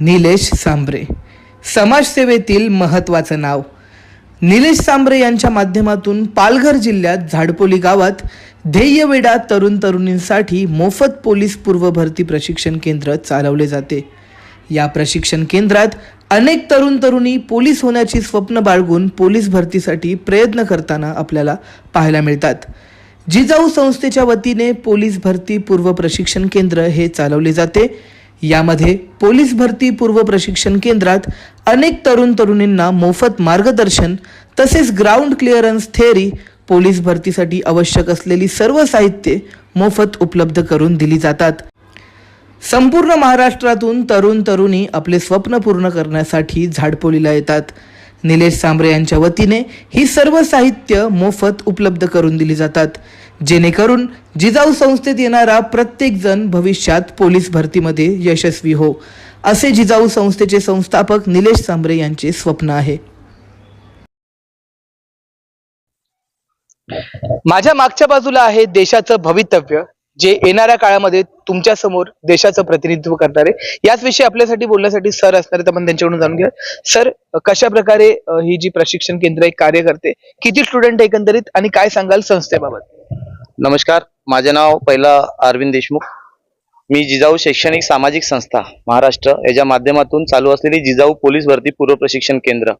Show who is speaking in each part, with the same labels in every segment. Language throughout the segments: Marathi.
Speaker 1: निलेश सांबरे. समाजसेवेतील महत्त्वाचं नाव. निलेश सांबरे यांच्या माध्यमातून पालघर जिल्ह्यात झाडपोली गावात ध्येयवेडा तरुण तरुणींसाठी मोफत पोलीस पूर्व भरती प्रशिक्षण केंद्र चालवले जाते. या प्रशिक्षण केंद्रात अनेक तरुण तरुणी पोलीस होण्याची स्वप्न बाळगून पोलीस भरतीसाठी प्रयत्न करताना आपल्याला पाहायला मिळतात. जिजाऊ संस्थेच्या वतीने पोलीस भरती पूर्व प्रशिक्षण केंद्र हे चालवले जाते. यामध्ये पोलीस भरती पूर्व प्रशिक्षण केंद्रात अनेक तरुण तरुणींना मोफत मार्गदर्शन तसेच ग्राउंड क्लिअरन्स थेअरी पोलीस भरतीसाठी आवश्यक असलेली सर्व साहित्ये मोफत उपलब्ध करून दिली जातात. संपूर्ण महाराष्ट्रातून तरुण तरुणी आपले स्वप्न पूर्ण करण्यासाठी झाडपोलीला येतात. निलेश सांबरे यांच्या वतीने ही सर्व साहित्य मोफत उपलब्ध करून दिली जातात. जेणेकरून जिजाऊ संस्थेत येणारा प्रत्येकजण भविष्यात पोलीस भरतीमध्ये यशस्वी हो असे जिजाऊ संस्थेचे संस्थापक निलेश सांबरे यांचे स्वप्न आहे. माझ्या मागच्या बाजूला आहे देशाचं भवितव्य जे येणाऱ्या काळामध्ये तुमच्यासमोर देशाचं प्रतिनिधित्व करणार. आहे याच विषयी आपल्यासाठी बोलण्यासाठी सर असणार आहेत आपण त्यांच्याकडून जाणून घ्या सर कशा प्रकारे ही जी प्रशिक्षण केंद्र एक कार्य करते? किती स्टुडंट एकंदरीत आणि काय सांगाल संस्थेबाबत?
Speaker 2: नमस्कार माझे नाव पहिला अरविंद देशमुख. मी जिजाऊ शैक्षणिक सामाजिक संस्था महाराष्ट्र याच्या माध्यमातून चालू असलेली जिजाऊ पोलीस भरती पूर्व प्रशिक्षण केंद्र.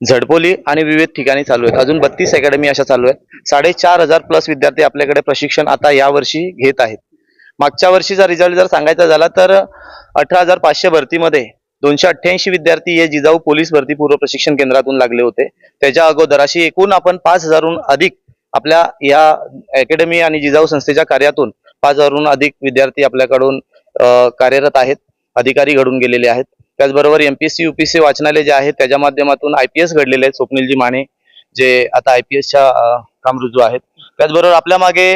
Speaker 2: झडपोली आणि विविध ठिकाणी चालू आहेत. अजून बत्तीस अकॅडमी अशा चालू आहेत. साडेचार हजार प्लस विद्यार्थी आपल्याकडे प्रशिक्षण आता या वर्षी घेत आहेत. मागच्या वर्षीचा रिझल्ट जर सांगायचा झाला तर अठरा हजार पाचशे भरतीमध्ये दोनशे अठ्ठ्याऐंशी विद्यार्थी हे जिजाऊ पोलीस भरती पूर्व प्रशिक्षण केंद्रातून लागले होते. त्याच्या अगोदर अशी एकूण आपण पाच हजारहून अधिक आपल्या या अकॅडमी आणि जिजाऊ संस्थेच्या कार्यातून पाच हजारहून अधिक विद्यार्थी आपल्याकडून कार्यरत आहेत अधिकारी घडून गेलेले आहेत. त्याचबरोबर M P A C U P C वाचनालय जे आहेत त्याच्या माध्यमातून आय पी एस घडलेले आहेत. स्वप्नीलजी माने जे आता आय पी एसच्या काम रुजू आहेत. त्याचबरोबर आपल्या मागे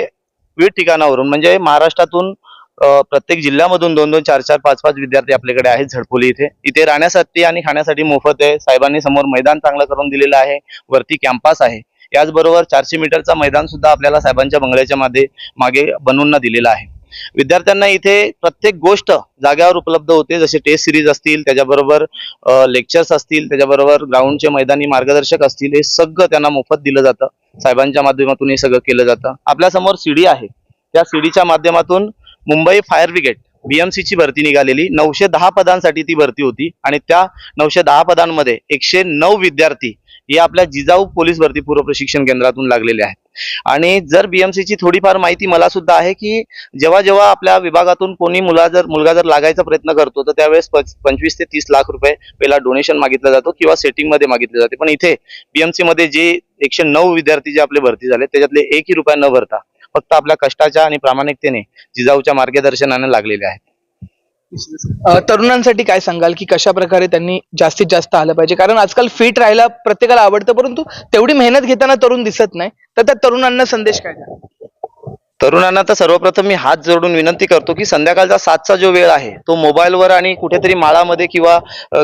Speaker 2: विविध ठिकाणावरून म्हणजे महाराष्ट्रातून प्रत्येक जिल्ह्यामधून दोन दोन चार चार पाच पाच विद्यार्थी आपल्याकडे आहेत झडपोली इथे. इथे राहण्यासाठी आणि खाण्यासाठी मोफत आहे. साहेबांनी समोर मैदान चांगलं करून दिलेलं आहे. वरती कॅम्पस आहे. त्याचबरोबर चारशे मीटरचा मैदान सुद्धा आपल्याला साहेबांच्या बंगल्याच्या मध्ये मागे बनवून दिलेलं आहे. विद्यार्थ्यांना इथे प्रत्येक गोष्ट जाग्यावर उपलब्ध होते. जसे टेस्ट सिरीज असतील त्याच्याबरोबर लेक्चर्स असतील त्याच्याबरोबर ग्राउंडचे मैदानी मार्गदर्शक असतील हे सगळं त्यांना मोफत दिलं जातं. साहेबांच्या माध्यमातून हे सगळं केलं जातं. आपल्यासमोर सीडी आहे. त्या सीडीच्या माध्यमातून मुंबई फायर ब्रिगेड बीएमसीची भरती निघालेली. नऊशे दहा पदांसाठी ती भरती होती. आणि त्या नऊशे दहा पदांमध्ये एकशे नऊ विद्यार्थी हे आपल्या जिजाऊ पोलीस भरती पूर्व प्रशिक्षण केंद्रातून लागलेले आहेत. आणि जर बीएमसीची थोडीफार माहिती मला सुद्धा आहे की जेव्हा जेव्हा आपल्या विभागातून कोणी मुला जर मुलगा जर लागायचा प्रयत्न करतो तर त्यावेळेस पंचवीस ते तीस लाख रुपये पहिला डोनेशन मागितला जातो किंवा सेटिंगमध्ये मागितले जाते. पण इथे बीएमसी मध्ये जे एकशे नऊ विद्यार्थी जे आपले भरती झाले त्याच्यातले एकही रुपया न भरता फक्त आपल्या कष्टाच्या आणि प्रामाणिकतेने जिजाऊच्या मार्गदर्शनाने लागलेले आहेत.
Speaker 1: तरुणांसाठी काय सांगाल की कशा प्रकारे त्यांनी जास्तीत जास्त आलं पाहिजे? कारण आजकाल फिट राहायला प्रत्येकाला आवडतं परंतु तेवढी मेहनत घेताना तरुण दिसत नाही. तर त्या तरुणांना संदेश काय
Speaker 2: तरुणांना तर सर्वप्रथम मी हात जोडून विनंती करतो की संध्याकाळचा सातचा जो वेळ आहे तो मोबाईलवर आणि कुठेतरी माळामध्ये किंवा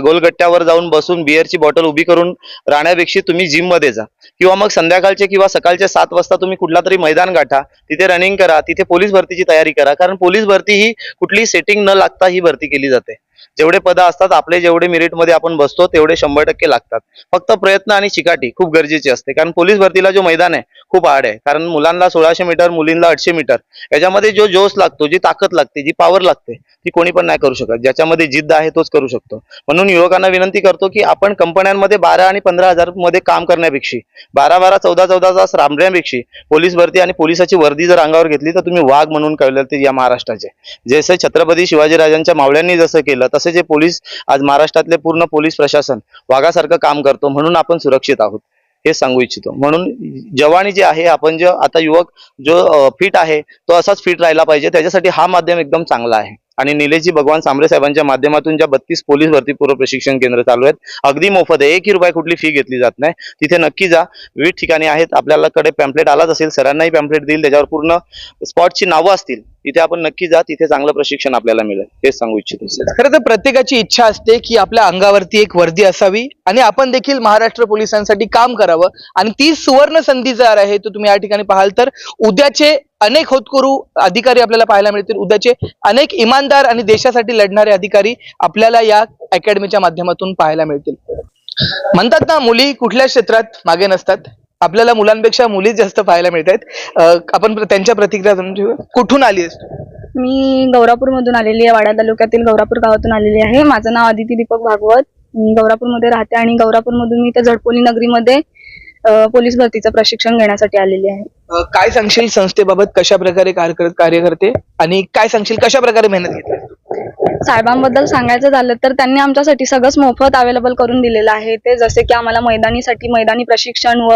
Speaker 2: गोलगट्ट्यावर जाऊन बसून बिअरची बॉटल उभी करून राहण्यापेक्षा तुम्ही जिममध्ये जा. किंवा मग संध्याकाळचे किंवा सकाळचे सात वाजता तुम्ही कुठला तरी मैदान गाठा तिथे रनिंग करा तिथे पोलीस भरतीची तयारी करा कारण पोलीस भरती ही कुठली सेटिंग न लागता ही भरती केली जाते. जेवढे पद असतात आपले जेवढे मेरिटमध्ये आपण बसतो तेवढे शंभर टक्के लागतात. फक्त प्रयत्न आणि चिकाटी खूप गरजेची असते. कारण पोलीस भरतीला जो मैदान आहे खूप आड आहे. कारण मुलांना सोळाशे मीटर मुलींना आठशे मीटर याच्यामध्ये जो जोश लागतो जी ताकद लागते जी पॉवर लागते ती कोणी पण नाही करू शकत. ज्याच्यामध्ये जिद्द आहे तोच करू शकतो. म्हणून युवकांना विनंती करतो की आपण कंपन्यांमध्ये बारा आणि पंधरा हजारमध्ये काम करण्यापेक्षा बारा बारा चौदा चौदा तास राबण्यापेक्षा पोलीस भरती आणि पोलिसाची वर्दी जर अंगावर घेतली तर तुम्ही वाघ म्हणून कळलं ते या महाराष्ट्राचे. जसे छत्रपती शिवाजीराजांच्या मावळ्यांनी जसं केलं तसे जे पोलीस आज महाराष्ट्रातले पूर्ण पोलीस प्रशासन वाघासारखं काम करतो म्हणून आपण सुरक्षित आहोत हे सांगू इच्छितो. म्हणून जवानी जे आहे आपण जे आता युवक जो फिट आहे तो असाच फिट राहिला पाहिजे. त्याच्यासाठी हा माध्यम एकदम चांगला आहे. आणि निलेशजी भगवान सांबरे साहेबांच्या माध्यमातून ज्या बत्तीस पोलीस भरती पूर्व प्रशिक्षण केंद्र चालू आहेत अगदी मोफत आहे. एकही रुपये कुठली फी घेतली जात नाही. तिथे नक्की जा. विविध ठिकाणी आहेत. आपल्याला कडे पॅम्पलेट आलाच असेल सरांनाही पॅम्पलेट देईल. त्याच्यावर पूर्ण स्पॉटची नावं असतील. तिथे आपण नक्की जा. तिथे चांगलं प्रशिक्षण आपल्याला मिळेल. हेच सांगू इच्छितो
Speaker 1: खरं तर प्रत्येकाची इच्छा असते की आपल्या अंगावरती एक वर्दी असावी आणि आपण देखील महाराष्ट्र पोलिसांसाठी काम करावं. आणि ती सुवर्ण संधी जर आहे तो तुम्ही या ठिकाणी पाहाल तर उद्याचे अनेक होतकरू अधिकारी आपल्याला पाहायला मिळतील. उद्याचे अनेक इमानदार आणि देशासाठी लढणारे अधिकारी आपल्याला या अकॅडमीच्या माध्यमातून पाहायला मिळतील. म्हणतात ना मुली कुठल्या क्षेत्रात मागे नसतात. आपल्याला मुलांपेक्षा मुलीच जास्त पाहायला मिळत आहेत. आपण त्यांच्या प्रतिक्रिया कुठून आली आहेस तू?
Speaker 3: मी गौरापूरमधून आलेली आहे. वाडा तालुक्यातील गौरापूर गावातून आलेली आहे. माझं नाव आदिती दीपक भागवत. मी गौरापूरमध्ये राहते आणि गौरापूरमधून मी त्या झडपोली नगरीमध्ये पोलीस भरतीचं प्रशिक्षण घेण्यासाठी आलेली आहे.
Speaker 1: काय सांगशील संस्थेबाबत कशा प्रकारे कार्य कार्य करते आणि काय सांगशील कशा प्रकारे मेहनत घेतली
Speaker 3: साहेबांबद्दल सांगायचं झालं तर त्यांनी आमच्यासाठी सगळंच मोफत अवेलेबल करून दिलेलं आहे. ते जसे की आम्हाला मैदानीसाठी मैदानी प्रशिक्षण व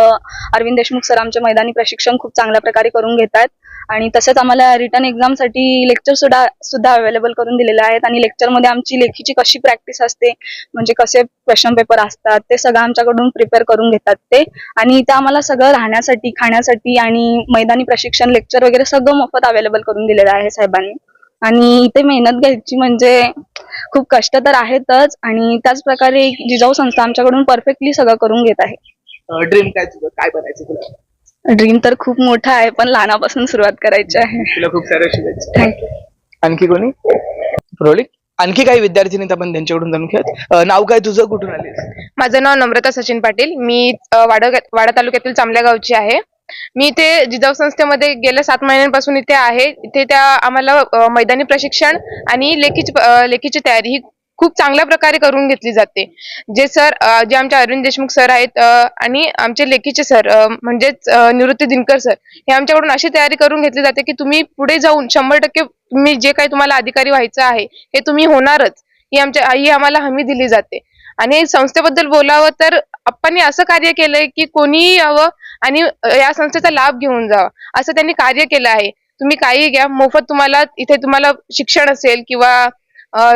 Speaker 3: अरविंद देशमुख सर आमचे मैदानी प्रशिक्षण खूप चांगल्या प्रकारे करून घेतात. आणि तसेच आम्हाला रिटर्न एक्झामसाठी लेक्चर सुद्धा सुद्धा अवेलेबल करून दिलेले आहेत. आणि लेक्चरमध्ये आमची लेखीची कशी प्रॅक्टिस असते म्हणजे कसे क्वेश्चन पेपर असतात ते सगळं आमच्याकडून प्रिपेअर करून घेतात ते. आणि ते आम्हाला सगळं राहण्यासाठी खाण्यासाठी आणि मैदानी प्रशिक्षण लेक्चर वगैरे सगळं मोफत अवेलेबल करून दिलेलं आहे साहेबांनी. आणि इथे मेहनत घ्यायची म्हणजे खूप कष्ट तर आहेतच आणि त्याच प्रकारे जिजाऊ संस्था आमच्याकडून परफेक्टली सगळं करून घेत आहे.
Speaker 1: ड्रीम काय तुझं? काय बनायचं तुला?
Speaker 3: ड्रीम तर खूप मोठा आहे पण लहानापासून सुरुवात करायची आहे.
Speaker 1: तुला खूप शुभेच्छा.
Speaker 3: थँक्यू
Speaker 1: आणखी कोणी? रोलिक आणखी काही विद्यार्थिनी आपण त्यांच्याकडून जाणून घेऊयात. नाव काय तुझं? कुठून आलीस?
Speaker 4: माझं नाव नम्रता सचिन पाटील. मी वाडा वाडा तालुक्यातील चांबल्या गावची आहे. मी इथे जिजाऊ संस्थेमध्ये गेल्या सात महिन्यांपासून इथे आहे. इथे त्या आम्हाला मैदानी प्रशिक्षण आणि लेखीची लेखीची तयारी ही खूप चांगल्या प्रकारे करून घेतली जाते. जे सर जे आमचे अरविंद देशमुख सर आहेत आणि आमचे लेखीचे सर म्हणजेच निवृत्ती दिनकर सर हे आमच्याकडून अशी तयारी करून घेतली जाते की तुम्ही पुढे जाऊन शंभर टक्के तुम्ही जे काही तुम्हाला अधिकारी व्हायचं आहे हे तुम्ही होणारच. ही आमच्या ही आम्हाला हमी दिली जाते. आणि संस्थेबद्दल बोलावं तर आपण असं कार्य केलंय की कोणीही यावं आणि या संस्थेचा लाभ घेऊन जावा असं त्यांनी कार्य केलं आहे. तुम्ही काही घ्या. मोफत तुम्हाला इथे तुम्हाला शिक्षण असेल किंवा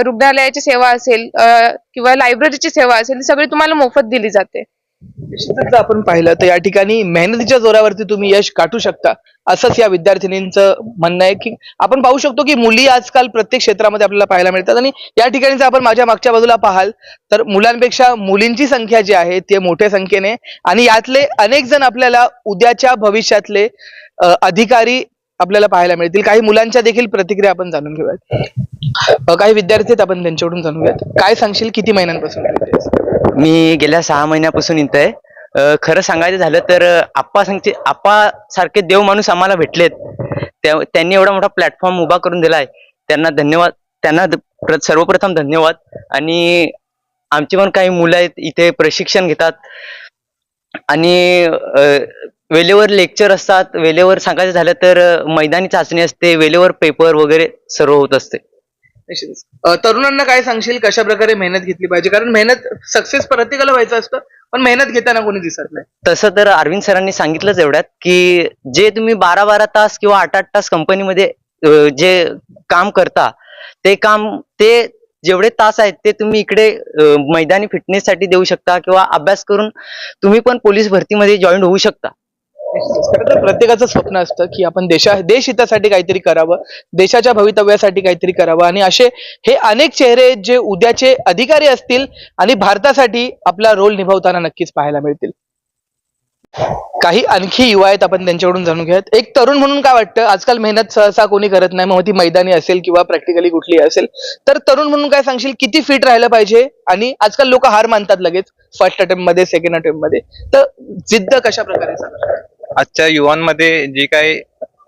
Speaker 4: रुग्णालयाची सेवा असेल किंवा लायब्ररीची सेवा असेल सगळी तुम्हाला मोफत दिली जाते.
Speaker 1: निश्चितच आपण पाहिलं तर या ठिकाणी मेहनतीच्या जोरावरती तुम्ही यश गाठू शकता. असंच या विद्यार्थिनींचं म्हणणं आहे की आपण पाहू शकतो की मुली आजकाल प्रत्येक क्षेत्रामध्ये आपल्याला पाहायला मिळतात आणि या ठिकाणी जर आपण माझ्या मागच्या बाजूला पाहाल तर मुलांपेक्षा मुलींची संख्या जी आहे ती मोठ्या संख्येने आणि यातले अनेक जण आपल्याला उद्याच्या भविष्यातले अधिकारी आपल्याला पाहायला मिळतील. काही मुलांच्या देखील प्रतिक्रिया आपण जाणून घेऊयात. काही विद्यार्थी आहेत आपण त्यांच्याकडून जाणून घेऊयात. काय सांगशील? किती महिन्यांपासून?
Speaker 5: मी गेल्या सहा महिन्यापासून इथं आहे. खरं सांगायचं झालं तर आप्पा सांगते आप्पा सारखे देव माणूस आम्हाला भेटलेत. त्या- त्यांनी एवढा मोठा प्लॅटफॉर्म उभा करून दिलाय. त्यांना धन्यवाद. त्यांना द- प्र- सर्वप्रथम धन्यवाद. आणि आमची पण काही मुलं आहेत इथे प्रशिक्षण घेतात. आणि वेळेवर लेक्चर असतात. वेळेवर सांगायचं झालं तर मैदानी चाचणी असते. वेळेवर पेपर वगैरे सर्व होत असते.
Speaker 1: निश्चितच. तरुणांना काय सांगशील? कशा प्रकारे मेहनत घेतली पाहिजे? कारण मेहनत सक्सेस प्रत्येकाला व्हायचं असतं पण मेहनत घेताना कोणी दिसत नाही.
Speaker 5: तसं तर अरविंद सरांनी सांगितलंच एवढ्यात की जे तुम्ही बारा बारा तास किंवा आठ आठ तास कंपनीमध्ये जे काम करता ते काम ते जेवढे तास आहेत ते तुम्ही इकडे मैदानी फिटनेस साठी देऊ शकता किंवा अभ्यास करून तुम्ही पण पोलीस भरतीमध्ये जॉईन होऊ शकता.
Speaker 1: तर प्रत्येकाचं स्वप्न असतं की आपण देशा देश हितासाठी काहीतरी करावं देशाच्या भवितव्यासाठी काहीतरी करावं. आणि असे हे अनेक चेहरे आहेत जे उद्याचे अधिकारी असतील आणि भारतासाठी आपला रोल निभावताना नक्कीच पाहायला मिळतील. काही आणखी युवा आहेत आपण त्यांच्याकडून जाणून घेऊयात. एक तरुण म्हणून काय वाटतं? आजकाल मेहनत सहसा कोणी करत नाही मग ती मैदानी असेल किंवा प्रॅक्टिकली कुठली असेल. तर तरुण म्हणून काय सांगशील? किती फिट राहिलं पाहिजे? आणि आजकाल लोक हार मानतात लगेच फर्स्ट अटेम्प्टमध्ये सेकंड अटेम्प्टमध्ये. तर जिद्द कशा प्रकारे चालणार
Speaker 6: आजच्या युवांमध्ये जी काही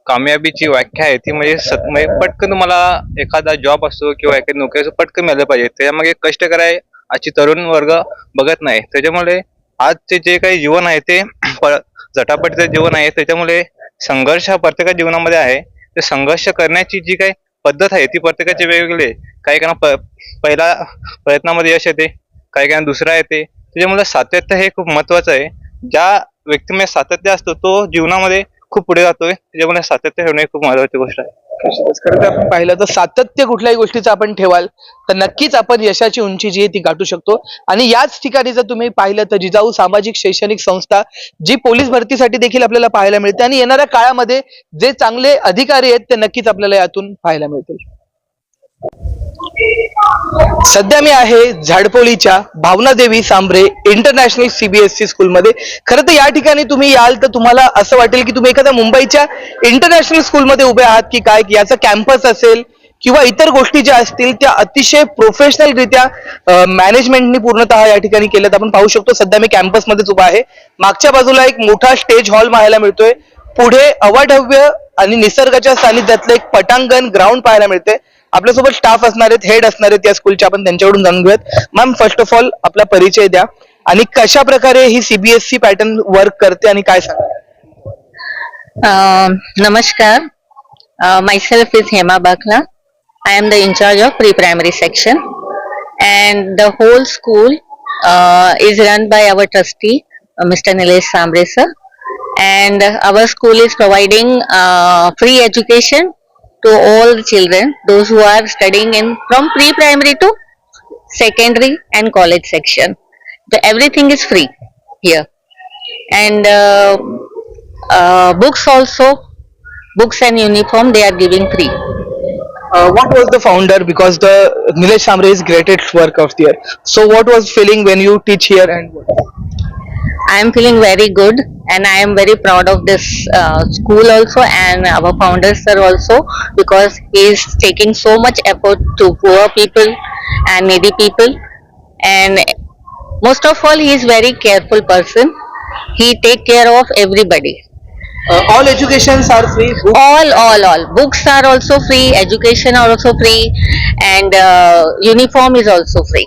Speaker 6: कामयाबीची व्याख्या आहे ती म्हणजे सत- म्हणजे पटकन तुम्हाला एखादा जॉब असतो किंवा एखादी नोकरी असो पटकन मिळालं पाहिजे. त्याच्यामागे कष्ट कराय आजची तरुण वर्ग बघत नाही. त्याच्यामुळे आजचे जे काही जीवन आहे ते प- झटापटीचं जीवन आहे त्याच्यामुळे संघर्ष हा प्रत्येका जीवनामध्ये आहे. ते संघर्ष करण्याची जी काही पद्धत आहे ती प्रत्येकाची वेगवेगळी काही काना प पहिला प्रयत्नामध्ये यश येते काही काना दुसरा येते. त्याच्यामुळे सातत्य हे खूप महत्वाचं आहे. ज्या व्यक्तिमय सातत्य असतो तो जीवनामध्ये खूप पुढे जातोय. त्याच्यामुळे सातत्य ठेवणे खूप महत्वाची गोष्ट आहे.
Speaker 1: खरं तर आपण पाहिलं तर सातत्य कुठल्याही गोष्टीचं आपण ठेवाल तर नक्कीच आपण यशाची उंची जी आहे ती गाठू शकतो. आणि याच ठिकाणी जर तुम्ही पाहिलं तर जिजाऊ सामाजिक शैक्षणिक संस्था जी पोलीस भरतीसाठी देखील आपल्याला पाहायला मिळते. आणि येणाऱ्या काळामध्ये जे चांगले अधिकारी आहेत ते नक्कीच आपल्याला यातून पाहायला मिळतील. सध्या मी आहे झाडपोलीच्या भावनादेवी सांबरे इंटरनॅशनल सीबीएसई स्कूलमध्ये. खरं तर या ठिकाणी तुम्ही याल तर तुम्हाला असं वाटेल की तुम्ही एखाद्या मुंबईच्या इंटरनॅशनल स्कूलमध्ये उभे आहात की काय याचा कॅम्पस असेल किंवा इतर गोष्टी ज्या असतील त्या अतिशय प्रोफेशनल रित्या मॅनेजमेंटनी पूर्णतः या ठिकाणी केल्यात. आपण पाहू शकतो सध्या मी कॅम्पसमध्येच उभा आहे. मागच्या बाजूला एक मोठा स्टेज हॉल पाहायला मिळतोय. पुढे अवाढव्य आणि निसर्गाच्या सानिध्यातलं एक पटांगण ग्राउंड पाहायला मिळते आपल्यासोबत स्टाफ असणार आहेत हेड असणार आहेत या स्कूलचे आपण त्यांच्याकडून जाणून घेऊयात. फर्स्ट ऑफ ऑल आपला परिचय द्या. आणि कशा प्रकारे ही सीबीएसई पॅटर्न वर्क करते आणि काय सांग?
Speaker 7: नमस्कार. Myself is Hema Bakhla I am the incharge of pre primary section and the whole school is run by our trustee mister Nilesh Sambare sir and our school is providing free education to all the children, those who are studying in from pre-primary to secondary and college section. The, everything is free here, and. Uh, uh, books also books and uniform they are giving free
Speaker 1: Uh, what was the founder because the Nilesh Samre is greatest work of the year. So what was feeling when you teach here and what?
Speaker 7: I am feeling very good and i am very proud of this uh, school also and our founder sir also because he is taking so much effort to poor people and needy people. And most of all he is very careful person. He take care of everybody.
Speaker 1: Uh, all educations are free. Book-
Speaker 7: all all all. Books are also free education are also free and uh, uniform is also free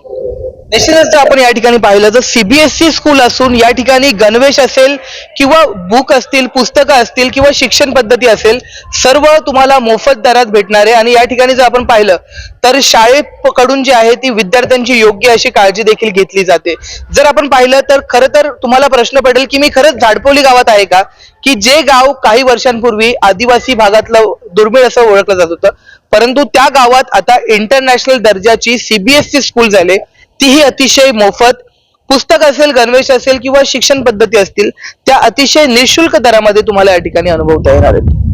Speaker 1: निश्चितच जर आपण या ठिकाणी पाहिलं तर सीबीएसई स्कूल असून या ठिकाणी गणवेश असेल किंवा बुक असतील पुस्तकं असतील किंवा शिक्षण पद्धती असेल सर्व तुम्हाला मोफत दरात भेटणार आहे. आणि या ठिकाणी जर आपण पाहिलं तर शाळेकडून जी आहे ती विद्यार्थ्यांची योग्य अशी काळजी देखील घेतली जाते. जर आपण पाहिलं तर खरं तर तुम्हाला प्रश्न पडेल की मी खरंच झाडपोली गावात आहे का? की जे गाव काही वर्षांपूर्वी आदिवासी भागातलं दुर्मिळ असं ओळखलं जात होतं. परंतु त्या गावात आता इंटरनॅशनल दर्जाची सीबीएसई स्कूल झाले. तीही अतिशय मोफत पुस्तक असेल गणवेश असेल किंवा शिक्षण पद्धती असतील त्या अतिशय निशुल्क दरामध्ये तुम्हाला या ठिकाणी अनुभवता येणार आहेत.